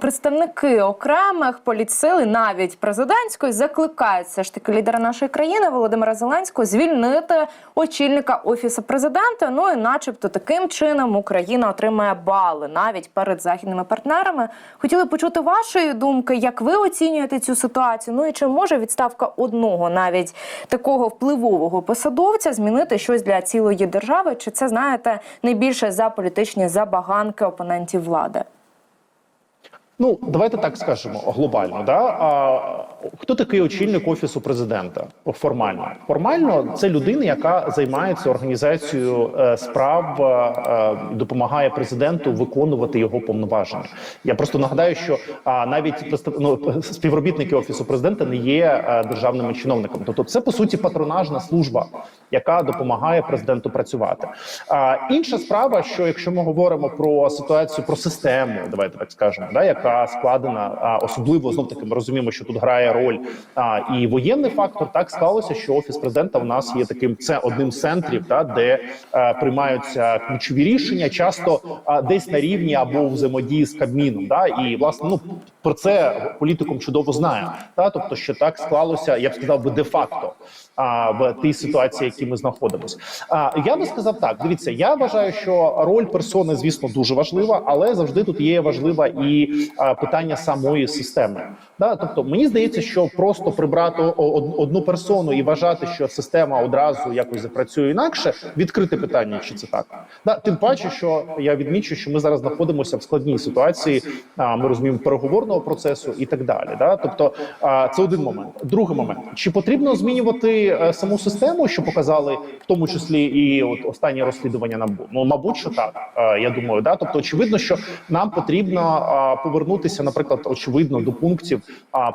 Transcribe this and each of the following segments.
Представники окремих політсил, і навіть президентської, закликають все ж таки лідера нашої країни Володимира Зеленського звільнити очільника офісу президента. Ну і, начебто, таким чином Україна отримає бали навіть перед західними партнерами. Хотіли почути вашої думки, як ви оцінюєте цю ситуацію? Ну і чи може відставка одного, навіть такого впливового посадовця, змінити щось для цілої держави? Чи це знаєте найбільше за політичні забаганки опонентів влади? Ну, давайте так скажемо глобально. Да? А, хто такий очільник офісу президента? Формально формально це людина, яка займається організацією е, справ, е, допомагає президенту виконувати його повноваження. Я просто нагадаю, що навіть ну, співробітники офісу президента не є е, державними чиновниками. Тобто, це по суті патронажна служба, яка допомагає президенту працювати. Інша справа, що якщо ми говоримо про ситуацію про систему, давайте так скажемо, да, яка складена, особливо знов таки ми розуміємо, що тут грає роль а, і воєнний фактор. Так склалося, що офіс президента в нас є таким це одним з центрів, да, де е, приймаються ключові рішення, часто а, десь на рівні або у взаємодії з Кабміном. Да, і власне ну про це політикум чудово знає. Та тобто, що так склалося, я б сказав би де-факто а, в тій ситуації, в якій ми знаходимося. А я би сказав так: дивіться, я вважаю, що роль персони, звісно, дуже важлива, але завжди тут є важлива і а, питання самої системи. Да, тобто мені здається, що просто прибрати од- одну персону і вважати, що система одразу якось запрацює інакше, відкрите питання, чи це так. Да, тим паче, що я відмічу, що ми зараз знаходимося в складній ситуації. Ми розуміємо переговорного процесу і так далі. Да? Тобто, це один момент. Другий момент: чи потрібно змінювати е, саму систему, що показали в тому числі і от останні розслідування НАБУ? Ну мабуть, що так. Е, Я думаю, да. Тобто, очевидно, що нам потрібно повернутися, наприклад, очевидно, до пунктів а,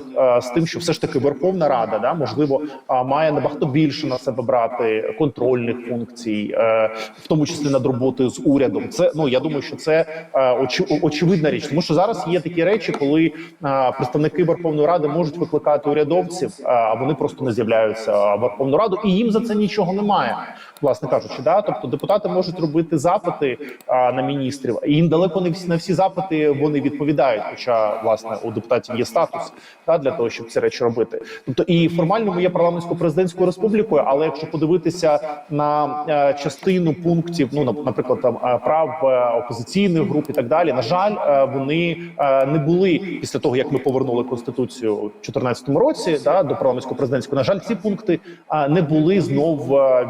пов'язаних з тим, що все ж таки Верховна Рада, да, можливо, має набагато більше на себе брати контрольних функцій, е, в тому числі над роботою з урядом. Це ну я думаю, що це е, очі- очевидна річ, тому що зараз є такі речі, коли е, представники Верховної Ради можуть викликати урядовців, е, а вони просто не з'являються в Верховну Раду, і їм за це нічого немає. Власне кажучи, да, тобто депутати можуть робити запити а, на міністрів, і їм далеко не всі на всі запити вони відповідають. Хоча власне у депутатів є статус да, для того, щоб ці речі робити. Тобто, і формально ми є парламентсько-президентською республікою, але якщо подивитися на е, частину пунктів, ну на- наприклад, там е, прав е, опозиційних груп і так далі, на жаль, е, вони е, не були після того, як ми повернули конституцію у 2014 році, да до парламентсько-президентської. На жаль, ці пункти е, не були знов е,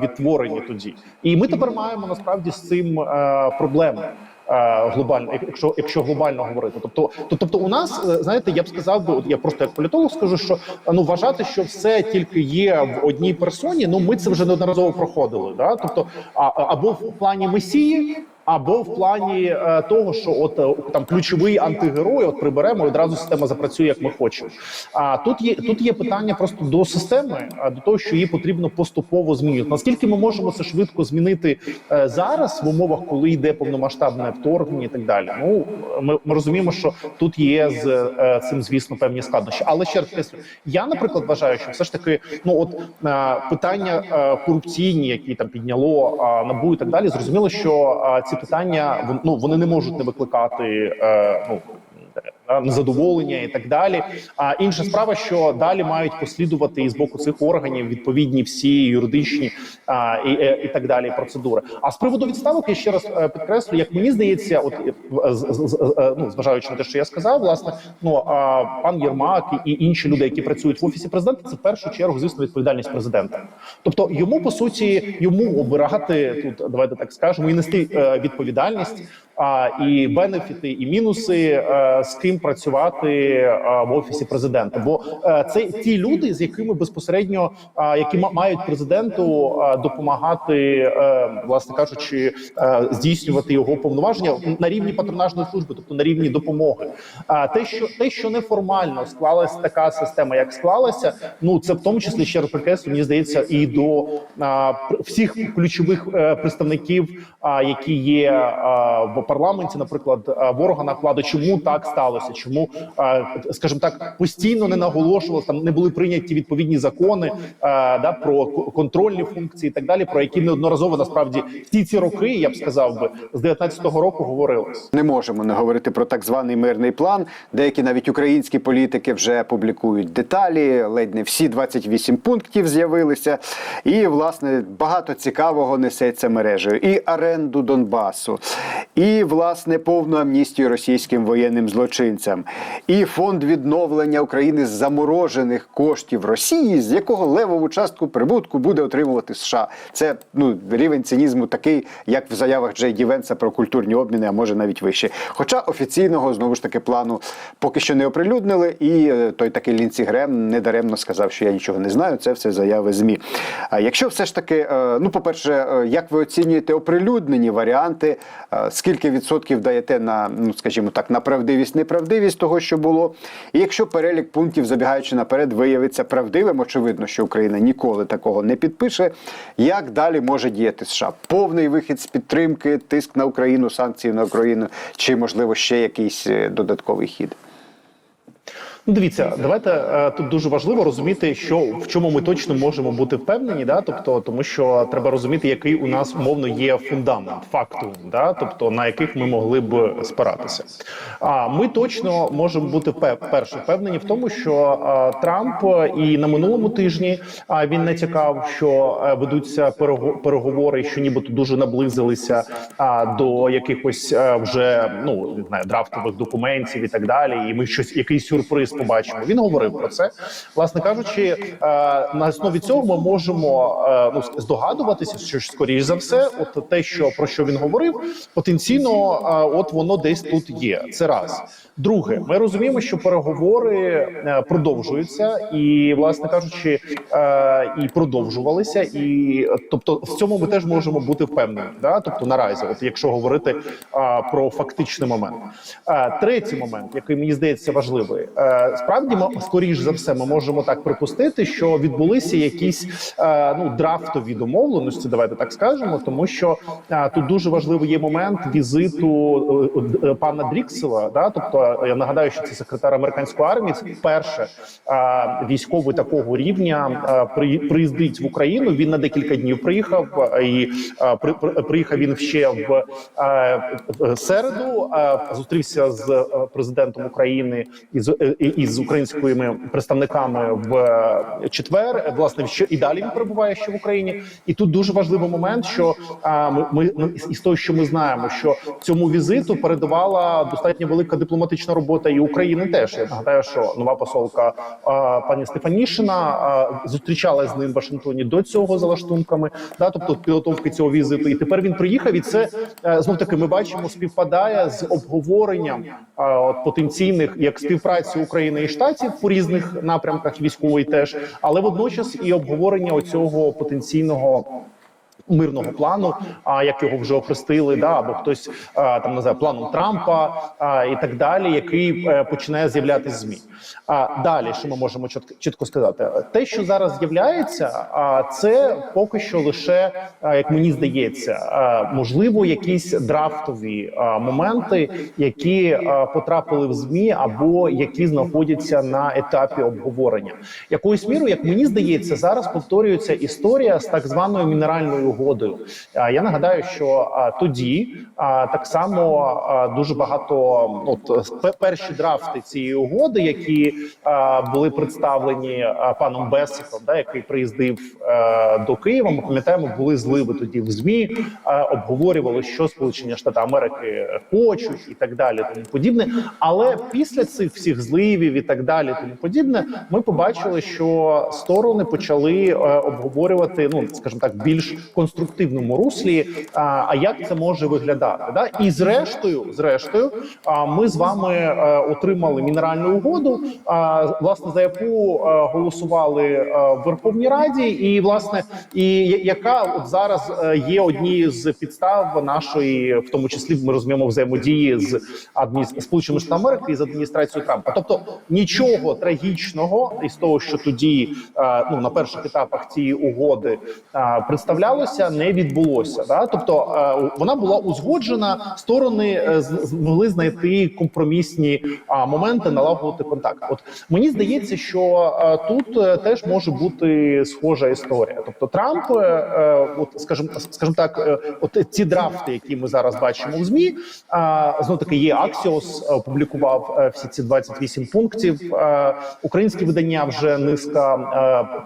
відтворені тоді, і ми тепер маємо насправді з цим е, проблеми. е, Глобально, якщо якщо глобально говорити, тобто, то тобто, у нас е, знаєте, я б сказав би, я просто як політолог скажу, що е, ну вважати, що все тільки є в одній персоні. Ну ми це вже неодноразово проходили. Да? Тобто, а- або в плані месії, або в плані е, того, що от е, там ключовий антигерой, от приберемо і одразу система запрацює, як ми хочемо. А тут є тут є питання просто до системи, а до того, що її потрібно поступово змінювати. Наскільки ми можемо це швидко змінити е, зараз в умовах, коли йде повномасштабне вторгнення і так далі? Ну ми, ми розуміємо, що тут є з е, цим, звісно, певні складнощі. Але ще раз я, наприклад, вважаю, що все ж таки, ну от е, питання е, корупційні, які там підняло е, набу і так далі, зрозуміло, що е, ці питання ну, вони не можуть не викликати е, ну. Незадоволення і так далі. А інша справа, що далі мають послідувати і з боку цих органів відповідні всі юридичні а, і, е, і так далі процедури. А з приводу відставок я ще раз е, підкреслю, як мені здається, от е, з- з- з- ну зважаючи на те, що я сказав, власне, ну а пан Єрмак і інші люди, які працюють в офісі президента, це в першу чергу, звісно, відповідальність президента. Тобто йому по суті йому обирати тут, давайте так скажемо, і нести відповідальність. А і бенефіти, і мінуси е, з ким працювати е, в офісі президента. Бо е, це ті люди, з якими безпосередньо е, які ма- мають президенту е, допомагати, е, власне кажучи, е, здійснювати його повноваження на рівні патронажної служби, тобто на рівні допомоги. А те, що те, що неформально склалася така система, як склалася, ну це в тому числі ще раз підкреслю, мені здається, і до а, всіх ключових е, представників, а, які є а, в парламенті, наприклад, е, в органах влади, чому так сталося? Чому, е, скажімо так, постійно не наголошувалося, там не були прийняті відповідні закони е, да про контрольні функції і так далі, про які неодноразово насправді всі ці роки, я б сказав би, з 19-го року говорилось. Не можемо не говорити про так званий мирний план. Деякі навіть українські політики вже публікують деталі. Ледь не всі 28 пунктів з'явилися. І власне багато цікавого несеться мережею. І оренду Донбасу, і власне повну амністію російським воєнним злочинцям, і фонд відновлення України з заморожених коштів Росії, з якого левову частку прибутку буде отримувати США. Це ну рівень цинізму такий, як в заявах Джей Ді Венса про культурні обміни, а може навіть вище. Хоча офіційного знову ж таки плану поки що не оприлюднили, і е, той такий Лінці Грем недаремно сказав, що я нічого не знаю. Це все заяви змі. А якщо все ж таки, е, ну по перше, е, як ви оцінюєте оприлюднені варіанти, е, скільки відсотків даєте на ну скажімо так, на правдивість, неправдивість того, що було, і якщо перелік пунктів, забігаючи наперед, виявиться правдивим, очевидно, що Україна ніколи такого не підпише. Як далі може діяти США? Повний вихід з підтримки, тиск на Україну, санкції на Україну, чи можливо ще якийсь е, додатковий хід? Ну, дивіться, давайте е, тут дуже важливо розуміти, що в чому ми точно можемо бути впевнені, да, тобто, тому що треба розуміти, який у нас умовно є фундамент, факту, да, тобто на яких ми могли б спиратися. А ми точно можемо бути пе- перше впевнені в тому, що е, Трамп і на минулому тижні а він натякав, що е, ведуться переговори, що нібито дуже наблизилися а, до якихось е, вже ну не знаю драфтових документів і так далі. І ми щось якийсь сюрприз побачимо. Він говорив про це. Власне кажучи, е, на основі цього ми можемо е, ну здогадуватися, що скоріш за все, от те, що про що він говорив, потенційно, е, от воно десь тут є. Це раз. Друге, ми розуміємо, що переговори продовжуються, і, власне кажучи, і продовжувалися. І тобто, в цьому ми теж можемо бути впевнені. Да? Тобто, наразі, от якщо говорити про фактичний момент. Третій момент, який мені здається важливий, справді скоріш за все, ми можемо так припустити, що відбулися якісь е, ну драфтові домовленості. Давайте так скажемо, тому що е, тут дуже важливий є момент візиту е, пана Дріксела. Да, тобто я нагадаю, що це секретар американської армії. Вперше військовий такого рівня при- приїздить в Україну. Він на декілька днів приїхав, і при- при- приїхав він ще в середу. Зустрівся з президентом України і з е, і- і з українськими представниками в е, четвер. Власне, що і далі він перебуває ще в Україні. І тут дуже важливий момент, що а, ми, ми ну, із- із того, що ми знаємо, що цьому візиту передавала достатньо велика дипломатична робота і України. Теж я нагадаю, що нова посолка а, пані Стефанішина а, зустрічалася з ним в Вашингтоні до цього за лаштунками. Да, тобто підготовки цього візиту. І тепер він приїхав, і це е, знов таки ми бачимо співпадає з обговоренням а, от, потенційних як співпраці України і штатів по різних напрямках військової теж, але водночас і обговорення оцього потенційного. Мирного плану, а як його вже охрестили, да або хтось а, там називає планом Трампа і так далі, який е, починає з'являтися змі. А далі, що ми можемо чітко сказати, те, що зараз з'являється, а це поки що лише як мені здається, можливо, якісь драфтові моменти, які потрапили в змі, або які знаходяться на етапі обговорення. Якоюсь мірою, як мені здається, зараз повторюється історія з так званою мінеральною угодою. Я нагадаю, що тоді так само дуже багато от перші драфти цієї угоди, які були представлені паном Бесиком, да, який приїздив до Києва. Ми пам'ятаємо, були зливи тоді в змі, обговорювали, що Сполучені Штати Америки хочуть, і так далі, тому подібне. Але після цих всіх зливів і так далі, тому подібне, ми побачили, що сторони почали е, обговорювати, ну скажімо так, більш конструктивному руслі. А, як це може виглядати? Да? І зрештою, зрештою, а, ми з вами е, отримали мінеральну угоду, власне за яку е, голосували е, в Верховній Раді, і власне і яка зараз є однією з підстав нашої, в тому числі ми розуміємо взаємодії з адміністрацією Сполученими Штатами Америки і з адміністрацією Трампа. Тобто нічого трагічного із того, що тоді ну на перших етапах цієї угоди представлялося. Сталося, не відбулося. Да? Тобто е, вона була узгоджена, сторони е, змогли знайти компромісні моменти, налагодити контакт. От мені здається, що е, тут теж може бути схожа історія. Тобто Трамп, от скажімо, скажімо так, от ці драфти, які ми зараз бачимо в змі, знов таки є е, опублікував всі ці 28 пунктів. Українські видання вже низка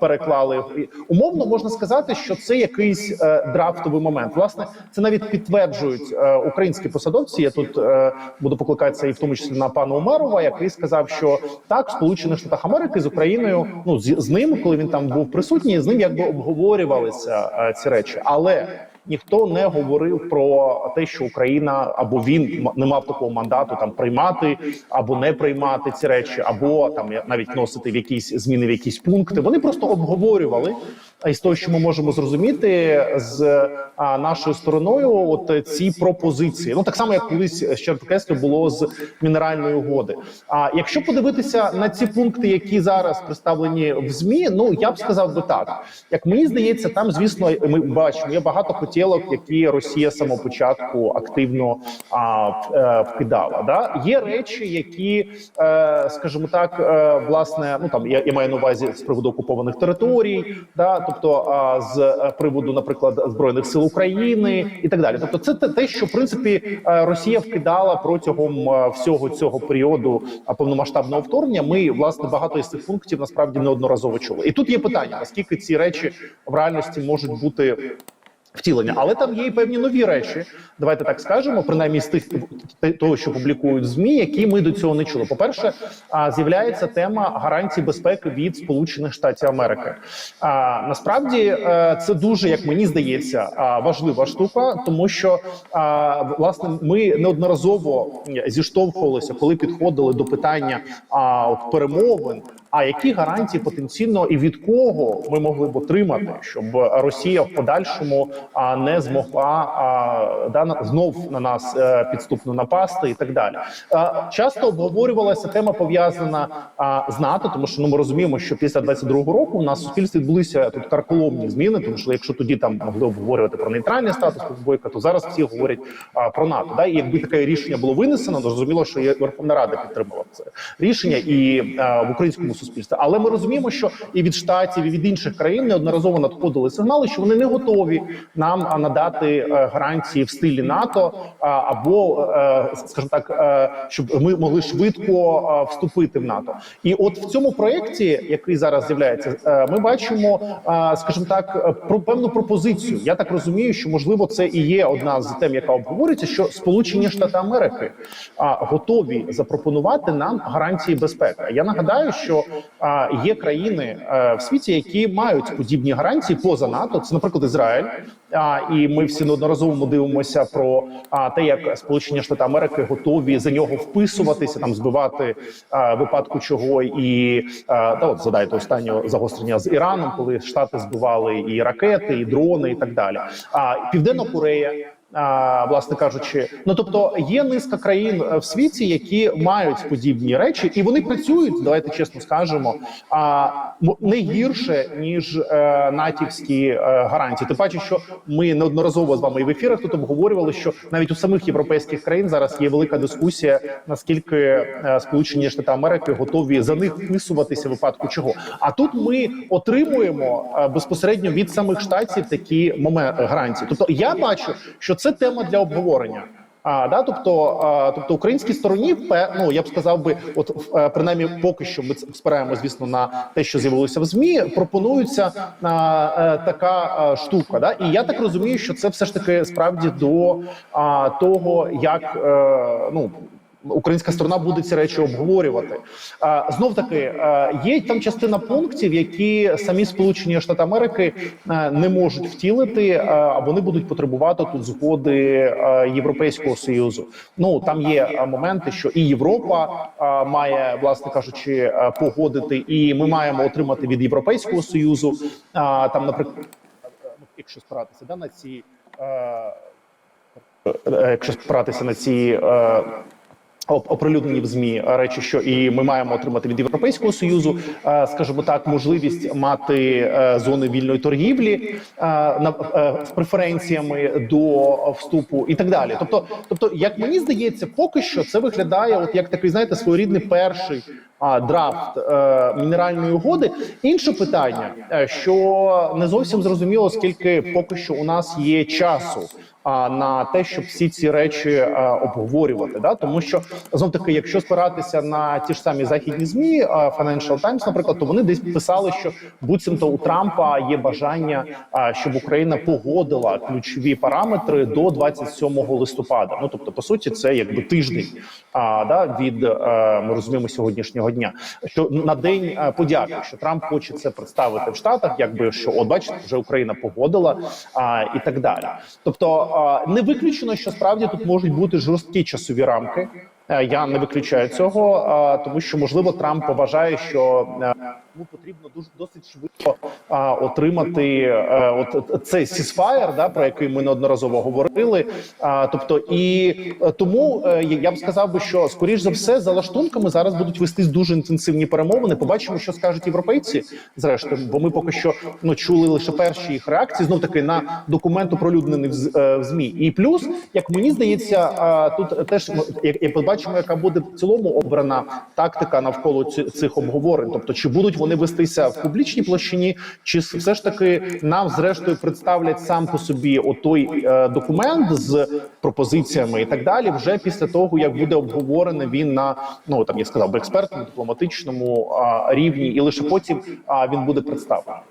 переклали. Умовно можна сказати, що це якийсь драфтовий момент. Власне, це навіть підтверджують е, українські посадовці. Я тут е, буду покликатися і в тому числі на пана Умерова, який сказав, що так, Сполучених Штатах Америки з Україною, ну з, з ним, коли він там був присутній, з ним якби обговорювалися е, ці речі, але. Ніхто не говорив про те, що Україна або він не мав такого мандату там приймати або не приймати ці речі, або там навіть вносити в якісь зміни в якісь пункти. Вони просто обговорювали. А із того, що ми можемо зрозуміти з а, нашою стороною, от е, ці пропозиції, ну так само як колись ще підкреслю, було з мінеральної угоди. А якщо подивитися на ці пункти, які зараз представлені в змі, ну я б сказав би так. Як мені здається, там звісно, ми бачимо є багато хотілок, які Росія з самого початку активно а, е, вкидала. Да є речі, які, е, скажімо так, власне, ну там я, я маю на увазі з приводу окупованих територій, да, тобто а, з е, приводу, наприклад, збройних сил України і так далі. Тобто, це те, що в принципі е, Росія вкидала протягом е, всього цього періоду повномасштабного вторгнення. Ми власне багато із цих пунктів насправді неодноразово чули. І тут є питання: наскільки ці речі в реальності можуть бути. Втілення, але там є і певні нові речі. Давайте так скажемо, принаймні з тих того, що публікують змі, які ми до цього не чули. По перше, з'являється тема гарантій безпеки від Сполучених Штатів Америки. А, Насправді е, це дуже, як мені здається, важлива штука, тому що власне ми неодноразово зіштовхувалися, коли підходили до питання от перемовин. А які гарантії потенційно і від кого ми могли б отримати, щоб Росія в подальшому а, не змогла а, да, знов на нас е, підступно напасти і так далі? А, часто обговорювалася тема пов'язана з НАТО, тому що ну, ми розуміємо, що після 22-го року у нас в суспільстві відбулися тут карколомні зміни, тому що якщо тоді там могли обговорювати про нейтральний статус бойка, то зараз всі говорять а, про НАТО. Да? І якби таке рішення було винесено, то зрозуміло, що і Верховна Рада підтримала це рішення і а, в українському суспільстві. Але ми розуміємо, що і від штатів, і від інших країн неодноразово надходили сигнали, що вони не готові нам надати е, гарантії в стилі НАТО або, е, скажімо так, е, щоб ми могли швидко вступити в НАТО. І от в цьому проєкті, який зараз з'являється, ми бачимо, скажімо так, про певну пропозицію. Я так розумію, що можливо це і є одна з тем, яка обговорюється, що Сполучені Штати Америки готові запропонувати нам гарантії безпеки. Я нагадаю, що є країни в світі, які мають подібні гарантії поза НАТО. Це, наприклад, Ізраїль. А, і ми всі неодноразово дивимося про а, те, як Сполучені Штати Америки готові за нього вписуватися, там збивати а, випадку чого і а, та от згадайте останнього загострення з Іраном, коли Штати збивали і ракети, і дрони, і так далі. А Південна Корея. Власне кажучи, ну тобто є низка країн е, в світі, які мають подібні речі, і вони працюють. Давайте чесно скажемо, а не гірше ніж е, натівські е, гарантії. Ти бачиш, що ми неодноразово з вами в ефірах тут обговорювали, що навіть у самих європейських країн зараз є велика дискусія, наскільки Сполучені Штати Америки готові за них вписуватися в випадку чого. А тут ми отримуємо безпосередньо від самих штатів такі моменти гарантії. Тобто я бачу, що це тема для обговорення. А да, тобто, а, тобто українській стороні, ну я б сказав би, от е, принаймні, поки що ми спираємо, звісно, на те, що з'явилося в змі. Пропонується а, а, така а, штука. Да, і я так розумію, що це все ж таки справді до а, того, як а, ну. Українська сторона буде ці речі обговорювати. Знов таки є там частина пунктів, які самі Сполучені Штати Америки не можуть втілити, а вони будуть потребувати тут згоди Європейського союзу. Ну там є моменти, що і Європа має, власне кажучи, погодити, і ми маємо отримати від Європейського союзу. Там, наприклад, якщо спиратися да, на ці. е, Якщо спиратися на ці е, оприлюднені в змі речі, що і ми маємо отримати від Європейського союзу, е, скажімо так, можливість мати е, зони вільної торгівлі е, з преференціями до вступу і так далі. Тобто, тобто, як мені здається, поки що це виглядає, от як такий, знаєте, своєрідний перший. А драфт е, мінеральної угоди. Інше питання, що не зовсім зрозуміло, скільки поки що у нас є часу на те, щоб всі ці речі е, обговорювати. Да? Тому що знов таки, якщо спиратися на ті ж самі західні змі, е, Financial Times, наприклад, то вони десь писали, що буцімто у Трампа є бажання, е, щоб Україна погодила ключові параметри до 27 листопада. Ну тобто, по суті, це якби тиждень а, да, від ми розуміємо сьогоднішнього дня. Що на день подяки, що Трамп хоче це представити в Штатах, якби що от бачите, вже Україна погодила а, і так далі. Тобто а, не виключено, що справді тут можуть бути жорсткі часові рамки. Е, Я не виключаю цього, тому що можливо Трамп вважає, що е, йому потрібно дуже досить швидко а, отримати е, от цей сісфаєр, да про який ми неодноразово говорили. А, тобто, і е, тому е, я б сказав би, що скоріш за все за лаштунками зараз будуть вестись дуже інтенсивні перемовини. Побачимо, що скажуть європейці. Зрештою, бо ми поки що ну чули лише перші їх реакції. Знов таки на документ оприлюднений в, е, змі. І плюс, як мені здається, а, тут теж як побачимо, яка буде в цілому обрана тактика навколо ці- цих обговорень. Тобто, чи будуть вони вестися в публічній площині, чи все ж таки нам зрештою представлять сам по собі отой е, документ з пропозиціями і так далі, вже після того як буде обговорений він на ну там я сказав би експертному дипломатичному а, рівні, і лише потім а, він буде представлений.